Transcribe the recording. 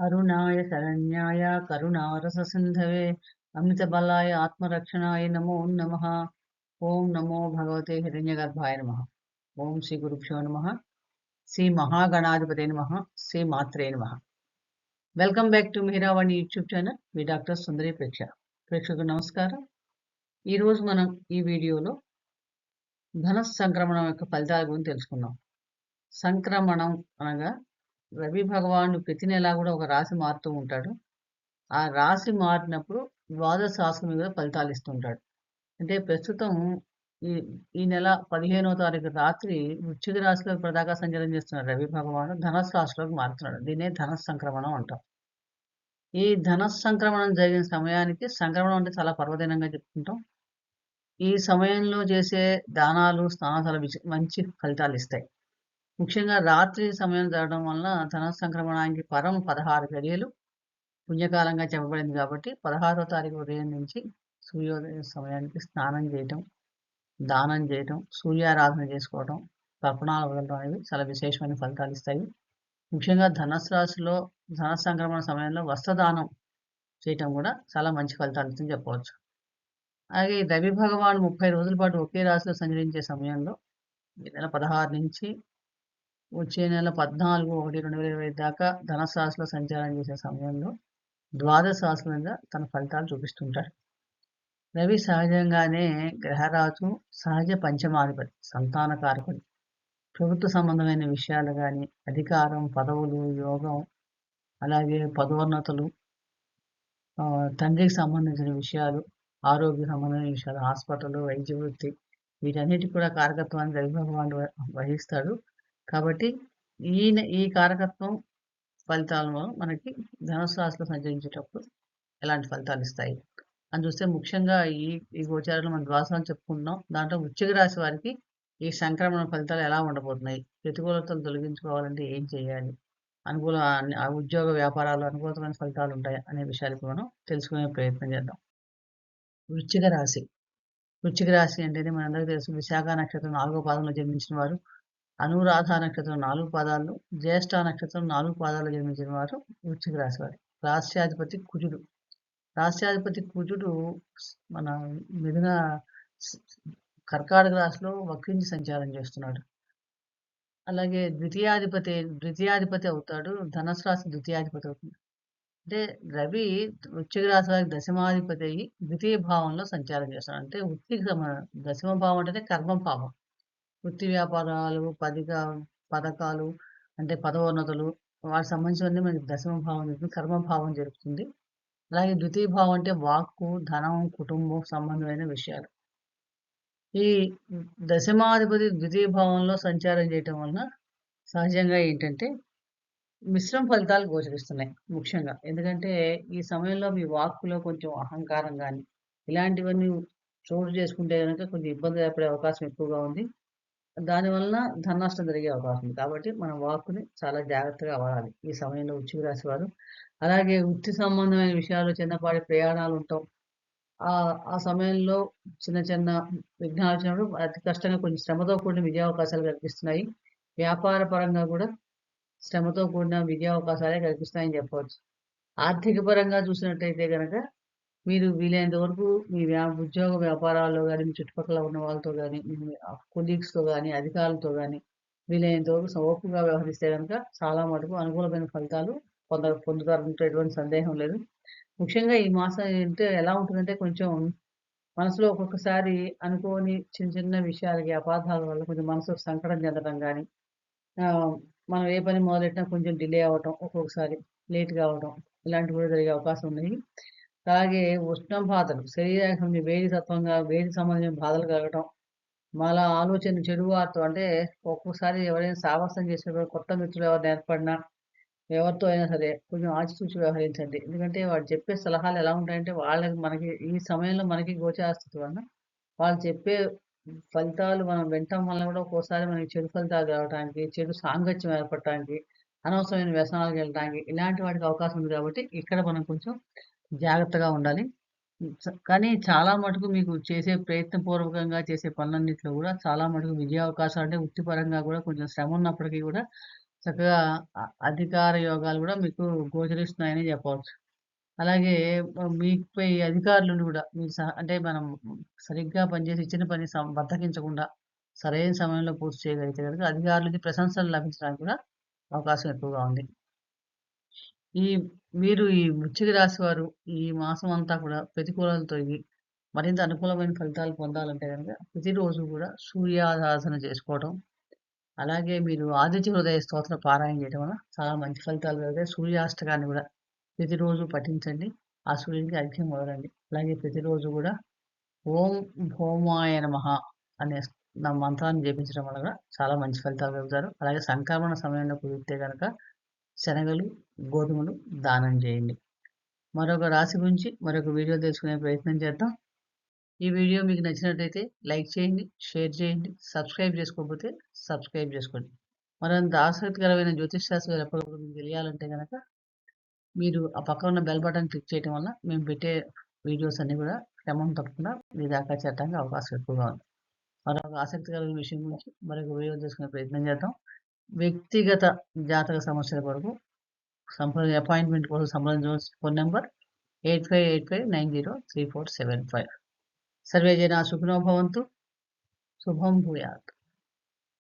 అరుణాయ శరణ్యాయ కరుణారససింధవే అమితబలాయ ఆత్మరక్షణాయ నమో నమ. ఓం నమో భగవతే హిరణ్యగర్భాయ నమ. ఓం శ్రీ గురుభ్యో నమ. శ్రీ మహాగణాధిపతి నమ. శ్రీ మాత్రే నమ. Welcome back to Meeravani YouTube channel. Me doctor Sundari ప్రేక్ష. ప్రేక్షకు నమస్కారం. ఈరోజు మనం ఈ వీడియోలో ధన సంక్రమణం యొక్క ఫలితాల గురించి తెలుసుకుందాం. సంక్రమణం అనగా రవి భగవానుడు ప్రతి నెల కూడా ఒక రాశి మారుతూ ఉంటాడు. ఆ రాశి మారినప్పుడు ద్వాదశ రాశుల మీద ఫలితాలు ఇస్తుంటాడు. అంటే ప్రస్తుతం ఈ ఈ నెల పదిహేనవ తారీఖు రాత్రి వృశ్చిక రాశిలో ప్రదాకా సంచారం చేస్తున్నాడు రవి భగవాను ధనస్సు రాశిలోకి మారుతున్నాడు. దీన్నే ధన సంక్రమణం అంటాం. ఈ ధన సంక్రమణం జరిగిన సమయానికి సంక్రమణం అంటే చాలా పర్వదినంగా చెప్పుకుంటాం. ఈ సమయంలో చేసే దానాలు స్నానాలు మంచి ఫలితాలు ఇస్తాయి. ముఖ్యంగా రాత్రి సమయం జరగడం వలన ధన సంక్రమణానికి పరం పదహారు గడియలు. పుణ్యకాలంగా చెప్పబడింది కాబట్టి పదహారో తారీఖు ఉదయం నుంచి సూర్యోదయ సమయానికి స్నానం చేయటం దానం చేయటం సూర్యారాధన చేసుకోవటం తర్పణాలు వదలడం అనేవి చాలా విశేషమైన ఫలితాలు ఇస్తాయి. ముఖ్యంగా ధనస్సు రాశిలో ధన సంక్రమణ సమయంలో వస్త్రదానం చేయటం కూడా చాలా మంచి ఫలితాలు ఇస్తుందని చెప్పవచ్చు. అలాగే రవి భగవాన్ ముప్పై రోజుల పాటు ఒకే రాశిలో సంచరించే సమయంలో ఈ నెల పదహారు నుంచి వచ్చే నెల పద్నాలుగు ఒకటి రెండు వేల ఇరవై దాకా ధనశాస్త్ర సంచారం చేసే సమయంలో ద్వాదశ రాశుల తన ఫలితాలు చూపిస్తుంటాడు రవి సహజంగానే గ్రహరాజు సహజ పంచమాధిపతి సంతాన కారకుడు. ప్రభుత్వ సంబంధమైన విషయాలు కానీ అధికారం పదవులు యోగం అలాగే పదోన్నతులు ఆ, తండ్రికి సంబంధించిన విషయాలు ఆరోగ్య సంబంధమైన విషయాలు హాస్పిటల్ వైద్య వృత్తి వీటన్నిటి కూడా కారకత్వాన్ని రవి భగవానుడు వహిస్తాడు. కాబట్టి ఈయన ఈ కారకత్వం ఫలితాలను మనకి ధనుసు రాశిలో సంచరించేటప్పుడు ఎలాంటి ఫలితాలు ఇస్తాయి? అని చూస్తే ముఖ్యంగా ఈ ఈ గోచారంలో మనం ద్వాసాలను చెప్పుకుంటున్నాం. దాంట్లో వృశ్చిక రాశి వారికి ఈ సంక్రమణ ఫలితాలు ఎలా ఉండబోతున్నాయి? ప్రతికూలతలు తొలగించుకోవాలంటే ఏం చేయాలి? అనుకూల ఉద్యోగ వ్యాపారాలు అనుకూలమైన ఫలితాలు ఉంటాయి అనే విషయాలకు మనం తెలుసుకునే ప్రయత్నం చేద్దాం. వృశ్చిక రాశి. వృశ్చిక రాశి అంటేనే మనందరికీ తెలుసు విశాఖ నక్షత్రం నాలుగో పాదంలో జన్మించిన వారు. అనురాధ నక్షత్రం నాలుగు పాదాలు జ్యేష్ఠ నక్షత్రం నాలుగు పాదాలు జన్మించిన వారు వృశ్చిక రాశి వారు. రాష్ట్రాధిపతి కుజుడు. రాష్ట్రాధిపతి కుజుడు మన మిథున కర్కాటక రాశిలో వక్రించి సంచారం చేస్తున్నాడు. అలాగే ద్వితీయాధిపతి ద్వితీయాధిపతి అవుతాడు ధనుసు రాశి ద్వితీయాధిపతి అవుతుంది. అంటే రవి వృశ్చిక రాశి వారికి దశమాధిపతి అయ్యి ద్వితీయ భావంలో సంచారం చేస్తున్నాడు. అంటే వృత్తికి దశమ భావం అంటే కర్మ భావం వృత్తి వ్యాపారాలు పదిక పథకాలు అంటే పదోన్నతులు వాటికి సంబంధించినవన్నీ మనకి దశమ భావం జరుగుతుంది కర్మ భావం జరుగుతుంది. అలాగే ద్వితీయ భావం అంటే వాక్కు ధనం కుటుంబం సంబంధమైన విషయాలు. ఈ దశమాధిపతి ద్వితీయ భావంలో సంచారం చేయటం వలన సహజంగా ఏంటంటే మిశ్రమ ఫలితాలు గోచరిస్తున్నాయి ముఖ్యంగా. ఎందుకంటే ఈ సమయంలో మీ వాక్కులో కొంచెం అహంకారం కానీ ఇలాంటివన్నీ చోటు చేసుకుంటే కనుక కొంచెం ఇబ్బంది ఏర్పడే అవకాశం ఎక్కువగా ఉంది. దానివలన ధన నష్టం జరిగే అవకాశం ఉంది. కాబట్టి మన వాక్కుని చాలా జాగ్రత్తగా వాడాలి. ఈ సమయంలో ఉచ్చుకు రాశి వారు. అలాగే వృత్తి సంబంధమైన విషయాలు చిన్నపాటి ప్రయాణాలు ఉంటాం. ఆ ఆ సమయంలో చిన్న చిన్న విఘ్నాలు వచ్చినప్పుడు అతి కష్టంగా కొంచెం శ్రమతో కూడిన విజయ అవకాశాలు కల్పిస్తున్నాయి. వ్యాపార పరంగా కూడా శ్రమతో కూడిన విజయ కల్పిస్తాయని చెప్పవచ్చు. ఆర్థిక పరంగా చూసినట్టయితే కనుక మీరు వీలైనంత వరకు మీ వ్యా ఉద్యోగ వ్యాపారాల్లో కానీ మీ చుట్టుపక్కల ఉన్న వాళ్ళతో కానీ మీ కొలీగ్స్తో కానీ అధికారులతో కానీ వీలైనంత వరకు సవోపుగా వ్యవహరిస్తే కనుక చాలా మటుకు అనుకూలమైన ఫలితాలు పొంద పొందుతారంటే ఎటువంటి సందేహం లేదు. ముఖ్యంగా ఈ మాసం అంటే ఎలా ఉంటుందంటే కొంచెం మనసులో ఒక్కొక్కసారి అనుకోని చిన్న చిన్న విషయాలకి అపార్థాల వల్ల కొంచెం మనసు సంకటం చెందడం కానీ మనం ఏ పని మొదలెట్టినా కొంచెం డిలే అవ్వటం ఒక్కొక్కసారి లేట్ కావటం ఇలాంటివి కూడా జరిగే అవకాశం ఉన్నాయి. అలాగే ఉష్ణం బాధలు శరీరానికి సంబంధించి వేడి తత్వంగా వేడి సంబంధించిన బాధలు కలగటం మళ్ళా ఆలోచన చెడు వార్త అంటే ఒక్కొక్కసారి ఎవరైనా సావాసం చేసేటప్పుడు కొత్త మిత్రులు ఎవరు ఏర్పడినా ఎవరితో అయినా సరే కొంచెం ఆచితూచి వ్యవహరించండి. ఎందుకంటే వాడు చెప్పే సలహాలు ఎలా ఉంటాయంటే వాళ్ళకి మనకి ఈ సమయంలో మనకి గోచారస్థితి వలన వాళ్ళు చెప్పే ఫలితాలు మనం వినటం వల్ల కూడా ఒక్కోసారి మనకి చెడు ఫలితాలు రావడానికి చెడు సాంగత్యం ఏర్పడటానికి అనవసరమైన వ్యసనాలకు వెళ్ళడానికి ఇలాంటి వాటికి అవకాశం ఉంది కాబట్టి ఇక్కడ మనం కొంచెం జాగ్రత్తగా ఉండాలి. కానీ చాలా మటుకు మీకు చేసే ప్రయత్నపూర్వకంగా చేసే పనులన్నింటిలో కూడా చాలా మటుకు విజయావకాశాలు అంటే వృత్తిపరంగా కూడా కొంచెం శ్రమ ఉన్నప్పటికీ కూడా చక్కగా అధికార యోగాలు కూడా మీకు గోచరిస్తున్నాయని చెప్పవచ్చు. అలాగే మీపై అధికారులు కూడా మీ సహ అంటే మనం సరిగ్గా పనిచేసి ఇచ్చిన పని సం- బద్దకించకుండా సరైన సమయంలో పూర్తి చేయగలిగితే కనుక అధికారులకి ప్రశంసలు లభించడానికి కూడా అవకాశం ఎక్కువగా ఉంది. ఈ మీరు ఈ వృశ్చిక రాశి వారు ఈ మాసం అంతా కూడా ప్రతికూలతలు తొలగి మరింత అనుకూలమైన ఫలితాలు పొందాలంటే కనుక ప్రతిరోజు కూడా సూర్యారాధన చేసుకోవడం అలాగే మీరు ఆదిత్య హృదయ స్తోత్ర పారాయణ చేయడం వల్ల చాలా మంచి ఫలితాలు కలుగుతాయి. సూర్యాష్టకాన్ని కూడా ప్రతిరోజు పఠించండి. ఆ సూర్యునికి అర్ఘ్యం వదలండి. అలాగే ప్రతిరోజు కూడా ఓం హోమాయ నమః అనే నా మంత్రాన్ని జపించడం వల్ల కూడా చాలా మంచి ఫలితాలు కలుగుతారు. అలాగే సంక్రమణ సమయంలో కుదిరితే కనుక శనగలు గోధుమలు దానం చేయండి. మరొక రాశి గురించి మరొక వీడియో తెలుసుకునే ప్రయత్నం చేద్దాం. ఈ వీడియో మీకు నచ్చినట్లయితే లైక్ చేయండి షేర్ చేయండి సబ్స్క్రైబ్ చేసుకోకపోతే సబ్స్క్రైబ్ చేసుకోండి. మరింత ఆసక్తికరమైన జ్యోతిష్ ఎప్పటికప్పుడు మీకు తెలియాలంటే కనుక మీరు ఆ పక్కన ఉన్న బెల్ బటన్ క్లిక్ చేయడం వల్ల మేము పెట్టే వీడియోస్ అన్నీ కూడా క్రమం తప్పకుండా మీ దాకా చేరడానికి అవకాశం ఎక్కువగా ఉంది. మరొక ఆసక్తికరమైన విషయం గురించి మరొక వీడియో తీసుకునే ప్రయత్నం చేద్దాం. వ్యక్తిగత జాతక సమస్యల కొరకు సంప్రదించ అపాయింట్మెంట్ కోసం సంప్రదించవలసిన phone number eight five eight five nine zero three four seven five survey జన సుఖినో భవంతు. శుభం భూయాత్.